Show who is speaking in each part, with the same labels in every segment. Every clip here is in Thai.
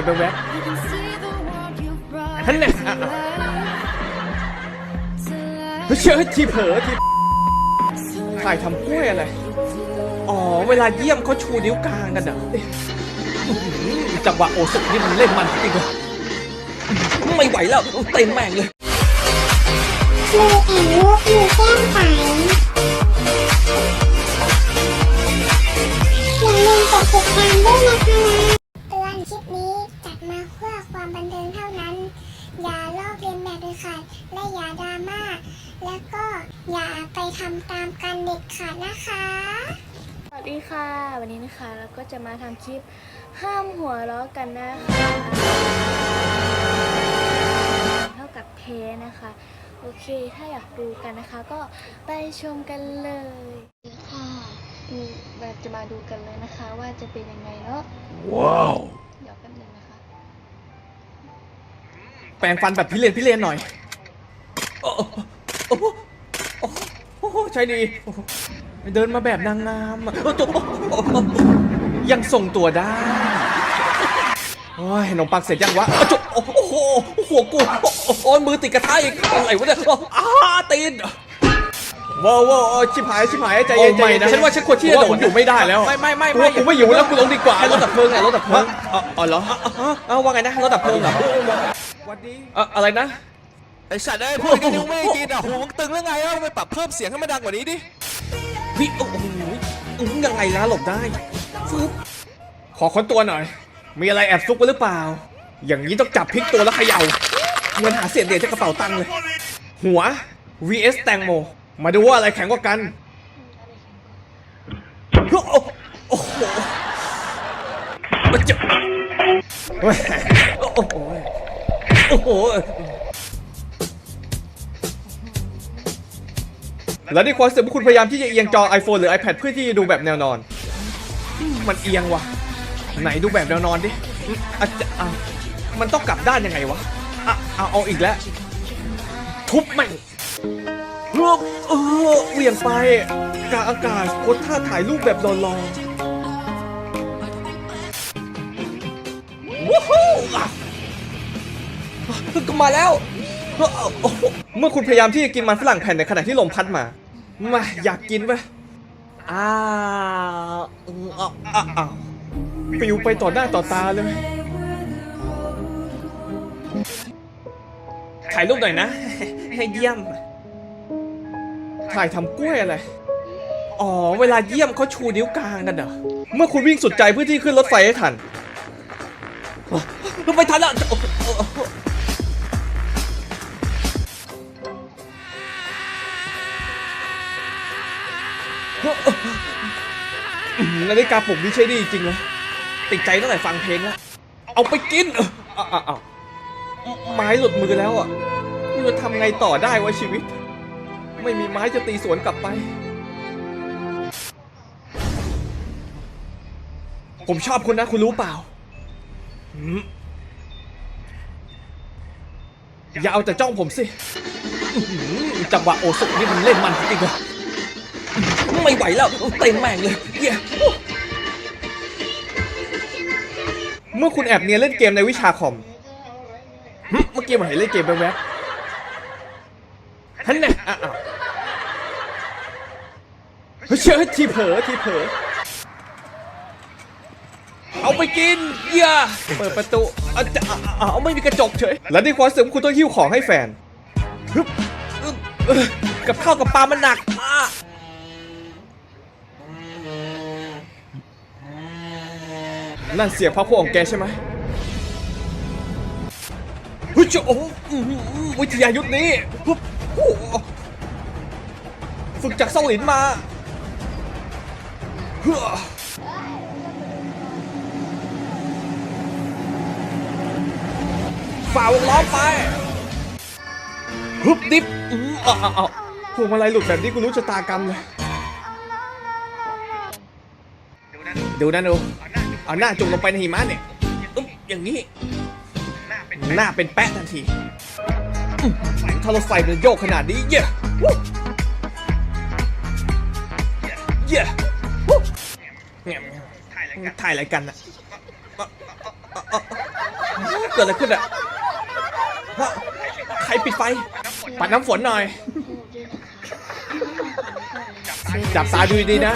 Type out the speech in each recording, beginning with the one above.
Speaker 1: กมแวบ
Speaker 2: ท่านเนี่ย
Speaker 1: ๆอะอะเฮ้ยเชื่อทีเผลอทีถ่ายทำกล้วยอะไร อ๋อ เวลาเยี่ยมเขาชูนิ้วกลางกันอะอื้อหือจังหวะโอสุนี่มันเล่นมันจริงเลยไม่ไหวแล้วเต็มแม่งเลย
Speaker 3: มือแอนลูกมือแก้มใสอย่าลืมกดติดตามด้วยนะคะเตือนคลิปนี้จัดมาเพื่อความบันเทิงเท่านั้น อย่าลอกเลียนแบบเลยค่ะ และอย่าดราม่า และก็อย่าไปทำตาม กันเด็ดขาดนะคะ
Speaker 2: สวัสดีค่ะ วันนี้นะคะเราก็จะมาทำคลิปห้ามหัวเราะกันนะคะเท่ากับเทนะคะ โอเค ถ้าอยากดูกันนะคะ ก็ไปชมกันเลยค่ะอืมเราจะมาดูกันเลยนะคะ ว่าจะเป็นยังไงเนาะ
Speaker 4: ว้าว
Speaker 2: เดี๋ยวแป๊บนึงนะคะ
Speaker 1: แปรงฟันแบบพิเรนพิเรนหน่อยโอ้โหโอ้โหโอ้โห ใช่ดีโอ้โหเดินมาแบบนางงามอะโอ้โหโอ้โหยังทรงตัวได้โอ้ยขนมปังเสร็จยังวะโอ้โหโอ้โหหัวกูโอ้โหมือติดกระทะอีกอะไรวะเนี่ยอ้าตีนว้าวว้าวชิบหายชิบหายใจเย็นใจเย็นฉันว่าฉันควรที่จะโดดอยู่ไม่ได้แล้วไม่ไม่ไม่ไม่กูไม่อยู่แล้วกูลงดีกว่าให้รถดับเพลิงไงรถดับเพลิงอ๋อเหรอเอาว่าไงนะรถดับเพลิงเหรอวันดีอะไรนะ
Speaker 4: ไอสัตว์ไอ้ยพูดกันนิ้วไม่กินอะหูมึงตึงแล้วไงอะทำไมปรับเพิ่มเสียงให้มันดังกว่านี้ดิ
Speaker 1: พี่โอ้โหอื้อยังไงนะหลบได้ฟึบขอค้นตัวหน่อย มีอะไรแอบซุกไว้หรือเปล่า อย่างนี้ต้องจับพลิกตัวแล้วเขย่าเหมือนหาเศษเหรียญจากกระเป๋าตังค์เลย หัว vs แตงโม มาดูว่าอะไรแข็งกว่ากันโอ้โหโอ้โหมันจะเฮ้ยโอ้โหโอ้โห และในความรู้สึกว่าคุณพยายามที่จะเอียงจอ iPhone หรือ iPad เพื่อที่จะดูแบบแนวนอน มันเอียงวะไหนดูแบบแนวนอนดิอืมอาจจะอะมันต้องกลับด้านยังไงวะอะเอาเอาอีกแล้ว ทุบแม่งเออเออเหวี่ยงไปกาอากาศโคตรท่าถ่ายรูปแบบรอๆว้าวอะก็มาแล้ว เมื่อคุณพยายามที่จะกินมันฝรั่งแผ่นในขณะที่ลมพัดมา มาอยากกินปะอ้าวอืมอ้าวอ้าวปิวไปต่อหน้าต่อตาเลยถ่ายรูปหน่อยนะ ให้เยี่ยม ถ่ายทำกล้วยอะไร อ๋อ เวลาเยี่ยมเขาชูนิ้วกลางกันเหรอ เมื่อคุณวิ่งสุดใจเพื่อที่ขึ้นรถไฟให้ทัน ไม่ทันแล้ว นาฬิกาปลุกนี่ใช่ดีจริงเลยติดใจตั้งแต่ฟังเพลงแล้วเอาไปกินเอออะอะอะไม้หลุดมือแล้วอะม่จะทำไงต่อได้วะชีวิต ไม่มีไม้จะตีสวนกลับไป ผมชอบคุณนะคุณรู้เปล่า อย่าเอาแต่จ้องผมสิจังหวะโอสุนี่มันเล่นมันจริงเลย ไม่ไหวแล้วเต็มแม่งเลยเหี้ยเมื่อคุณแอบเนียนเล่นเกมในวิชาคอมหึเมื่อกี้ผมเห็นเล่นเกมแวบๆฮันแน่อะอะเฮ้ยเชื่อทีเผลอทีเผลอเอาไปกินเหี้ยเปิดประตูอะจะอะอะเอาไม่มีกระจกเฉยแล้วในความรู้สึกคุณต้องหิ้วของให้แฟน ฮึบอึ๊บเออกับข้าวกับปลามันหนักอะ นั่นเสียงพระพวกของแกใช่ไหมเฮ้ยเจ้าโอ้โหอื้อหือวิทยายุทธนี้ปุ๊บโอ้โหฝึกจากเซาหลินมาเฮ้อฝ่าวงล้อมไปฮึบดิบอืมอะอะอะพวงมาลัยหลุดแบบนี้กูรู้ชะตากรรมเลยดูนะดู เอาหน้าจุ่มลงไปในหิมะเนี่ยอึ๊บอย่างนี้ หน้าเป็นแปะทันทีอื้อถ้ารถไฟมันโยกขนาดนี้เย้วู้เย้วู้แง่มถ่ายอะไรกันอะเกิดอะไรขึ้นอะฮะใครปิดไฟ ปัดน้ำฝนหน่อย จับตาดูดีๆนะ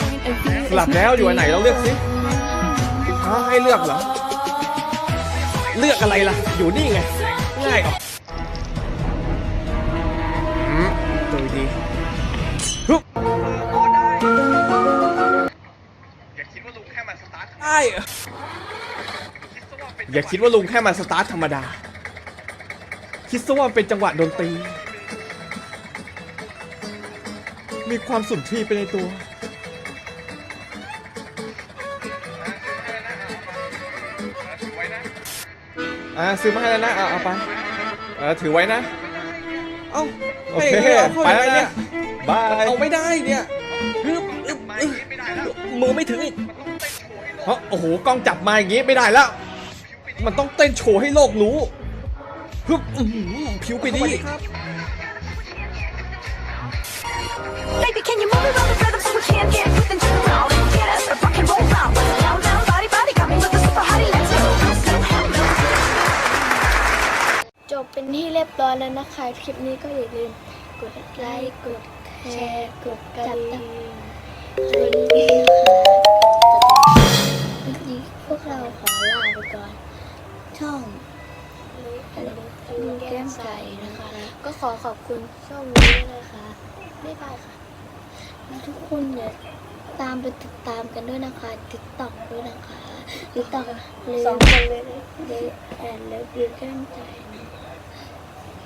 Speaker 1: หลับแล้วอยู่อันไหนเราเลือกสิ ฮะให้เลือกเหรอ เลือกอะไรล่ะ อยู่นี่ไง ง่ายออกอืมดูดีฮึบได้อย่าคิดว่าลุงแค่มาสตาร์ทธรรมดา คิดซะว่ามันเป็นจังหวะดนตรี มีความสุนทรีย์ไปในตัว อ่าซื้อมาให้แล้วนะเอาเอาไปเออถือไว้นะ เอ้า
Speaker 4: โอเค
Speaker 1: ให้อาข้า
Speaker 4: ไปแล้ว
Speaker 1: ยังง
Speaker 4: นะบาย
Speaker 1: เอาไม่ได้เนี่ยฮึบอึ๊บอึ๊บมือไม่ถึงอีกเพราะโอ้โหกล้องจับมาอย่างงี้ไม่ได้แล้ว มันต้องเต้นโชว์ให้โลกรู้ฮึบอื้อหือผิวไปดิ
Speaker 5: Baby, can you
Speaker 2: ร้อยแล้วนะคะ คลิปนี้ก็อย่าลืมกดไลค์กดแชร์กดกระดิ่งให้ด้วยนะคะวันนี้พวกเราขอลาไปก่อน ช่องลูกแก้มใสนะคะ ก็ขอขอบคุณช่องนี้ด้วยนะคะบ๊ายบายค่ะทุกคนเนี่ยตามไปติดตามกันด้วยนะคะติดต่อด้วยนะคะติดต่อเลยสองคนเลยเลยแอนแล้วดูแก้มใจนะ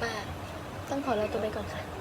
Speaker 2: ป้าต้องขอลาตัวไปก่อนค่ะ